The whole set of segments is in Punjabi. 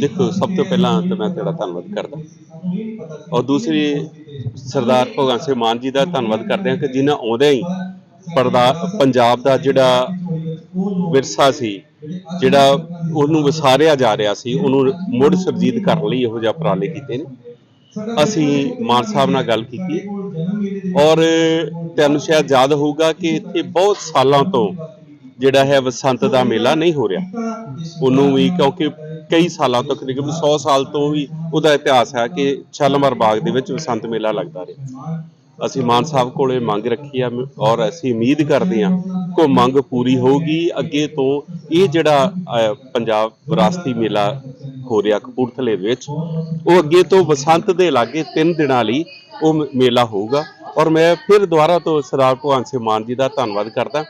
ਦੇਖੋ, ਸਭ ਤੋਂ ਪਹਿਲਾਂ ਤਾਂ ਮੈਂ ਤੁਹਾਡਾ ਧੰਨਵਾਦ ਕਰਦਾ। ਔਰ ਦੂਸਰੀ, ਸਰਦਾਰ ਭਗਵੰਤ ਸਿੰਘ ਮਾਨ ਜੀ ਦਾ ਧੰਨਵਾਦ ਕਰਦੇ ਹਾਂ ਕਿ ਜਿਨ੍ਹਾਂ ਆਉਂਦਿਆਂ ਹੀ ਪਰਦਾ, ਪੰਜਾਬ ਦਾ ਜਿਹੜਾ ਵਿਰਸਾ ਸੀ, ਜਿਹੜਾ ਉਹਨੂੰ ਵਿਸਾਰਿਆ ਜਾ ਰਿਹਾ ਸੀ, ਉਹਨੂੰ ਮੁੜ ਸਰਜੀਤ ਕਰਨ ਲਈ ਇਹੋ ਜਿਹਾ ਉਪਰਾਲੇ ਕੀਤੇ ਨੇ। ਅਸੀਂ ਮਾਨ ਸਾਹਿਬ ਨਾਲ ਗੱਲ ਕੀਤੀ। ਔਰ ਤੁਹਾਨੂੰ ਸ਼ਾਇਦ ਯਾਦ ਹੋਊਗਾ ਕਿ ਇੱਥੇ ਬਹੁਤ ਸਾਲਾਂ ਤੋਂ ਜਿਹੜਾ ਹੈ, ਵਸੰਤ ਦਾ ਮੇਲਾ ਨਹੀਂ ਹੋ ਰਿਹਾ। ਉਹਨੂੰ ਵੀ ਕਿਉਂਕਿ ਕਈ ਸਾਲਾਂ ਤੋਂ, ਤਕਰੀਬਨ 100 ਸਾਲ ਤੋਂ ਵੀ ਉਹਦਾ ਇਤਿਹਾਸ ਹੈ ਕਿ ਸ਼ਾਲਮਾਰ ਬਾਗ ਦੇ ਵਿੱਚ ਬਸੰਤ ਮੇਲਾ ਲੱਗਦਾ ਰਿਹਾ। ਅਸੀਂ ਮਾਨ ਸਾਹਿਬ ਕੋਲੇ ਮੰਗ ਰੱਖੀ ਆ ਔਰ ਅਸੀਂ ਉਮੀਦ ਕਰਦੇ ਹਾਂ ਕਿ ਉਹ ਮੰਗ ਪੂਰੀ ਹੋਊਗੀ। ਅੱਗੇ ਤੋਂ ਇਹ ਜਿਹੜਾ ਪੰਜਾਬ ਵਿਰਾਸਤੀ ਮੇਲਾ ਹੋ ਰਿਹਾ ਕਪੂਰਥਲੇ ਵਿੱਚ, ਉਹ ਅੱਗੇ ਤੋਂ ਬਸੰਤ ਦੇ ਲਾਗੇ 3 ਦਿਨਾਂ ਲਈ ਉਹ ਮੇਲਾ ਹੋਊਗਾ। ਔਰ ਮੈਂ ਫਿਰ ਦੁਬਾਰਾ ਤੋਂ ਸਰਦਾਰ ਭਗਵੰਤ ਸਿੰਘ ਮਾਨ ਜੀ ਦਾ ਧੰਨਵਾਦ ਕਰਦਾ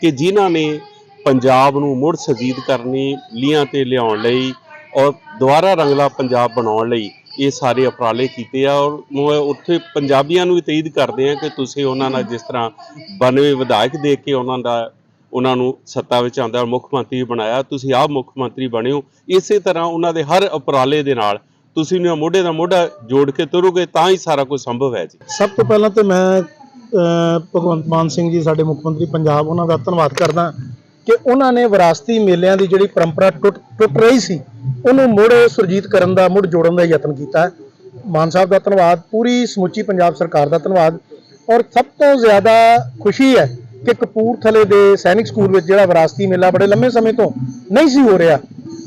ਕਿ ਜਿਨ੍ਹਾਂ ਨੇ ਪੰਜਾਬ ਨੂੰ ਮੁੜ ਸਜੀਦ ਕਰਨੀ ਲੀਆਂ ਤੇ ਲਿਆਉਣ ਲਈ ਔਰ ਦੁਬਾਰਾ ਰੰਗਲਾ ਪੰਜਾਬ ਬਣਾਉਣ ਲਈ ਇਹ ਸਾਰੇ ਉਪਰਾਲੇ ਕੀਤੇ ਆ ਔਰ ਮੈਂ ਉੱਥੇ ਪੰਜਾਬੀਆਂ ਨੂੰ ਵੀ ਤਈਦ ਕਰਦੇ ਆ ਕਿ ਤੁਸੀਂ ਉਹਨਾਂ ਨਾਲ ਜਿਸ ਤਰ੍ਹਾਂ 92 ਵਿਧਾਇਕ ਦੇ ਕੇ ਉਹਨਾਂ ਦਾ, ਉਹਨਾਂ ਨੂੰ ਸੱਤਾ ਵਿੱਚ ਆਉਂਦਾ ਮੁੱਖ ਮੰਤਰੀ ਬਣਾਇਆ, ਤੁਸੀਂ ਆਪ ਮੁੱਖ ਮੰਤਰੀ ਬਣੇ ਹੋ। ਇਸੇ ਤਰ੍ਹਾਂ ਉਹਨਾਂ ਦੇ ਹਰ ਉਪਰਾਲੇ ਦੇ ਨਾਲ ਤੁਸੀਂ ਨੇ ਮੋਢੇ ਦਾ ਮੋਢਾ ਜੋੜ ਕੇ ਤੁਰੋਗੇ ਤਾਂ ਹੀ ਸਾਰਾ ਕੁਝ ਸੰਭਵ ਹੈ ਜੀ। ਸਭ ਤੋਂ ਪਹਿਲਾਂ ਤੇ ਮੈਂ ਭਗਵੰਤ ਮਾਨ ਸਿੰਘ ਜੀ, ਸਾਡੇ ਮੁੱਖ ਮੰਤਰੀ ਪੰਜਾਬ, ਉਹਨਾਂ ਦਾ ਧੰਨਵਾਦ ਕਰਦਾ। ਕਿ ਉਹਨਾਂ ਨੇ ਵਿਰਾਸਤੀ ਮੇਲਿਆਂ ਦੀ ਜਿਹੜੀ ਪਰੰਪਰਾ ਟੁੱਟ ਟੁੱਟ ਰਹੀ ਸੀ ਉਹਨੂੰ ਮੁੜ ਸੁਰਜੀਤ ਕਰਨ ਦਾ ਮੁੜ ਜੋੜਨ ਦਾ ਯਤਨ ਕੀਤਾ ਮਾਨ ਸਾਹਿਬ ਦਾ ਧੰਨਵਾਦ ਪੂਰੀ ਸਮੁੱਚੀ ਪੰਜਾਬ ਸਰਕਾਰ ਦਾ ਧੰਨਵਾਦ। ਔਰ ਸਭ ਤੋਂ ਜ਼ਿਆਦਾ ਖੁਸ਼ੀ ਹੈ ਕਿ ਕਪੂਰਥਲੇ ਦੇ ਸੈਨਿਕ ਸਕੂਲ ਵਿੱਚ ਜਿਹੜਾ ਵਿਰਾਸਤੀ ਮੇਲਾ ਬੜੇ ਲੰਮੇ ਸਮੇਂ ਤੋਂ ਨਹੀਂ ਸੀ ਹੋ ਰਿਹਾ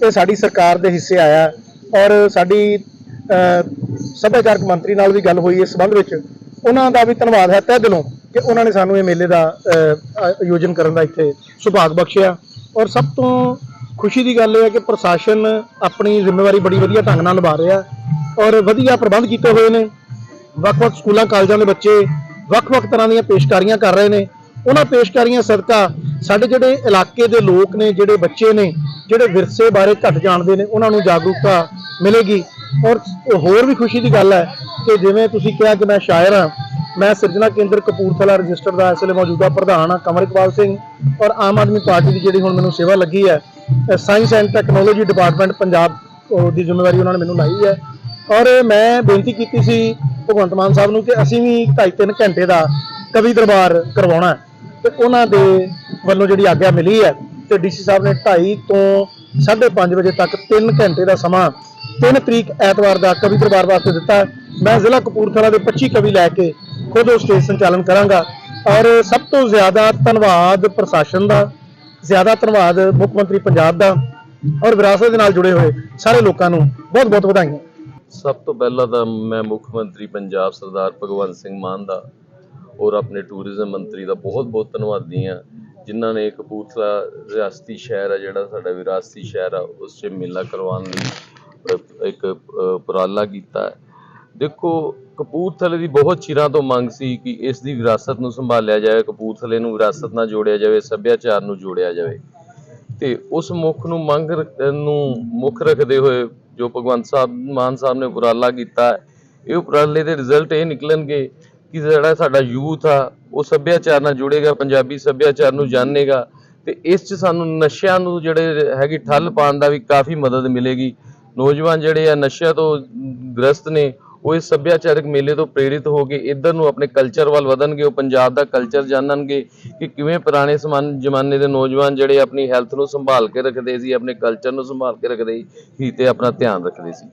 ਇਹ ਸਾਡੀ ਸਰਕਾਰ ਦੇ ਹਿੱਸੇ ਆਇਆ। ਔਰ ਸਾਡੀ ਅਹ, ਸੱਭਿਆਚਾਰਕ ਮੰਤਰੀ ਨਾਲ ਵੀ ਗੱਲ ਹੋਈ ਇਸ ਸੰਬੰਧ ਵਿੱਚ ਉਹਨਾਂ ਦਾ ਵੀ ਧੰਨਵਾਦ ਹੈ ਤਹਿ ਦਿਲੋਂ। ਕਿ ਉਹਨਾਂ ਨੇ ਸਾਨੂੰ ਇਹ ਮੇਲੇ ਦਾ ਆਯੋਜਨ ਕਰਨ ਦਾ ਇੱਥੇ ਸੁਭਾਗ ਬਖਸ਼ਿਆ। ਔਰ ਸਭ ਤੋਂ ਖੁਸ਼ੀ ਦੀ ਗੱਲ ਇਹ ਹੈ ਕਿ ਪ੍ਰਸ਼ਾਸਨ ਆਪਣੀ ਜ਼ਿੰਮੇਵਾਰੀ ਬੜੀ ਵਧੀਆ ਢੰਗ ਨਾਲ ਨਿਭਾ ਰਿਹਾ। ਔਰ ਵਧੀਆ ਪ੍ਰਬੰਧ ਕੀਤੇ ਹੋਏ ਨੇ। ਵੱਖ-ਵੱਖ ਸਕੂਲਾਂ, ਕਾਲਜਾਂ ਦੇ ਬੱਚੇ ਵੱਖ-ਵੱਖ ਤਰ੍ਹਾਂ ਦੀਆਂ ਪੇਸ਼ਕਾਰੀਆਂ ਕਰ ਰਹੇ ਨੇ। ਉਹਨਾਂ ਪੇਸ਼ਕਾਰੀਆਂ ਸਦਕਾ ਸਾਡੇ ਜਿਹੜੇ ਇਲਾਕੇ ਦੇ ਲੋਕ ਨੇ, ਜਿਹੜੇ ਬੱਚੇ ਨੇ, ਜਿਹੜੇ ਵਿਰਸੇ ਬਾਰੇ ਘੱਟ ਜਾਣਦੇ ਨੇ, ਉਹਨਾਂ ਨੂੰ ਜਾਗਰੂਕਤਾ ਮਿਲੇਗੀ। ਔਰ ਹੋਰ ਵੀ ਖੁਸ਼ੀ ਦੀ ਗੱਲ ਹੈ ਕਿ ਜਿਵੇਂ ਤੁਸੀਂ ਕਿਹਾ ਕਿ ਮੈਂ ਸ਼ਾਇਰ ਹਾਂ ਮੈਂ ਸਿਰਜਣਾ ਕੇਂਦਰ ਕਪੂਰਥਲਾ ਰਜਿਸਟਰ ਦਾ ਇਸ ਵੇਲੇ ਮੌਜੂਦਾ ਪ੍ਰਧਾਨ ਹਾਂ ਕਮਰ ਇਕਬਾਲ ਸਿੰਘ। ਔਰ ਆਮ ਆਦਮੀ ਪਾਰਟੀ ਦੀ ਜਿਹੜੀ ਹੁਣ ਮੈਨੂੰ ਸੇਵਾ ਲੱਗੀ ਹੈ science and technology department Punjab ਦੀ ਜ਼ਿੰਮੇਵਾਰੀ ਉਹਨਾਂ ਨੇ ਮੈਨੂੰ ਲਾਈ ਹੈ। ਔਰ ਮੈਂ ਬੇਨਤੀ ਕੀਤੀ ਸੀ ਭਗਵੰਤ ਮਾਨ ਸਾਹਿਬ ਨੂੰ ਕਿ ਅਸੀਂ ਵੀ 2.5 ਘੰਟੇ ਦਾ ਕਵੀ ਦਰਬਾਰ ਕਰਵਾਉਣਾ ਹੈ। ਤੇ ਉਹਨਾਂ ਦੇ ਵੱਲੋਂ ਜਿਹੜੀ ਆਗਿਆ ਮਿਲੀ ਹੈ, ਤੇ ਡੀਸੀ ਸਾਹਿਬ ਨੇ 2:30 ਤੋਂ 5:30 ਵਜੇ ਤੱਕ 3 ਘੰਟੇ ਦਾ ਸਮਾਂ 3 ਤਰੀਕ ਐਤਵਾਰ ਦਾ ਕਵੀ ਦਰਬਾਰ ਵਾਸਤੇ ਦਿੱਤਾ ਮੈਂ ਜ਼ਿਲ੍ਹਾ ਕਪੂਰਥਲਾ ਦੇ 25 ਕਵੀ ਲੈ ਕੇ ਖੁਦ ਉਹ ਸਟੇਜ ਸੰਚਾਲਨ ਕਰਾਂਗਾ। ਔਰ ਸਭ ਤੋਂ ਜ਼ਿਆਦਾ ਧੰਨਵਾਦ ਪ੍ਰਸ਼ਾਸਨ ਦਾ, ਜ਼ਿਆਦਾ ਧੰਨਵਾਦ ਮੁੱਖ ਮੰਤਰੀ ਪੰਜਾਬ ਦਾ ਔਰ ਵਿਰਾਸਤ ਦੇ ਨਾਲ ਜੁੜੇ ਹੋਏ ਸਾਰੇ ਲੋਕਾਂ ਨੂੰ ਬਹੁਤ ਬਹੁਤ ਵਧਾਈਆਂ। ਸਭ ਤੋਂ ਪਹਿਲਾਂ ਤਾਂ ਮੈਂ ਮੁੱਖ ਮੰਤਰੀ ਪੰਜਾਬ ਸਰਦਾਰ ਭਗਵੰਤ ਸਿੰਘ ਮਾਨ ਦਾ ਔਰ ਆਪਣੇ ਟੂਰਿਜ਼ਮ ਮੰਤਰੀ ਦਾ ਬਹੁਤ-ਬਹੁਤ ਧੰਨਵਾਦੀ ਹਾਂ, ਜਿਨ੍ਹਾਂ ਨੇ ਕਪੂਰਥਲਾ ਰਿਆਸਤੀ ਸ਼ਹਿਰ ਆ ਜਿਹੜਾ ਸਾਡਾ ਵਿਰਾਸਤੀ ਸ਼ਹਿਰ ਆ, ਉਸ 'ਚ ਮੇਲਾ ਕਰਵਾਉਣ ਲਈ ਇੱਕ ਉਪਰਾਲਾ ਕੀਤਾ। ਦੇਖੋ ਕਪੂਰਥਲੇ ਦੀ ਬਹੁਤ ਚਿਰਾਂ ਤੋਂ ਮੰਗ ਸੀ ਕਿ ਇਸ ਦੀ ਵਿਰਾਸਤ ਨੂੰ ਸੰਭਾਲਿਆ ਜਾਵੇ, ਕਪੂਰਥਲੇ ਨੂੰ ਵਿਰਾਸਤ ਨਾਲ ਜੋੜਿਆ ਜਾਵੇ, ਸੱਭਿਆਚਾਰ ਨੂੰ ਜੋੜਿਆ ਜਾਵੇ। ਤੇ ਉਸ ਮੁੱਖ ਨੂੰ ਮੰਗ ਰ- ਨੂੰ ਮੁੱਖ ਰੱਖਦੇ ਹੋਏ ਜੋ ਭਗਵੰਤ ਸਾਹਿਬ, ਮਾਨ ਸਾਹਿਬ ਨੇ ਉਪਰਾਲਾ ਕੀਤਾ, ਇਹ ਉਪਰਾਲੇ ਦੇ ਰਿਜ਼ਲਟ ਇਹ ਨਿਕਲਣਗੇ ਕਿ ਜਿਹੜਾ ਸਾਡਾ ਯੂਥ ਆ, ਉਹ ਸੱਭਿਆਚਾਰ ਨਾਲ ਜੁੜੇਗਾ, ਪੰਜਾਬੀ ਸੱਭਿਆਚਾਰ ਨੂੰ ਜਾਣੇਗਾ ਤੇ ਇਸ 'ਚ ਸਾਨੂੰ ਨਸ਼ਿਆਂ ਨੂੰ ਜਿਹੜੇ ਹੈਗੀ ਠੱਲ ਪਾਉਣ ਦਾ ਵੀ ਕਾਫੀ ਮਦਦ ਮਿਲੇਗੀ। ਨੌਜਵਾਨ ਜਿਹੜੇ ਆ ਨਸ਼ਿਆਂ ਤੋਂ ਗ੍ਰਸਤ ਨੇ ਉਹ ਇਸ ਸੱਭਿਆਚਾਰਕ ਮੇਲੇ ਤੋਂ ਪ੍ਰੇਰਿਤ ਹੋ ਕੇ ਇੱਧਰ ਨੂੰ ਆਪਣੇ ਕਲਚਰ ਵੱਲ ਵਧਣਗੇ, ਉਹ ਪੰਜਾਬ ਦਾ ਕਲਚਰ ਜਾਣਨਗੇ ਕਿ ਕਿਵੇਂ ਪੁਰਾਣੇ ਸਮਾਨ ਜ਼ਮਾਨੇ ਦੇ ਨੌਜਵਾਨ ਜਿਹੜੇ ਆਪਣੀ ਹੈਲਥ ਨੂੰ ਸੰਭਾਲ ਕੇ ਰੱਖਦੇ ਸੀ, ਆਪਣੇ ਕਲਚਰ ਨੂੰ ਸੰਭਾਲ ਕੇ ਰੱਖਦੇ ਸੀ, ਤੇ ਆਪਣਾ ਧਿਆਨ ਰੱਖਦੇ ਸੀ।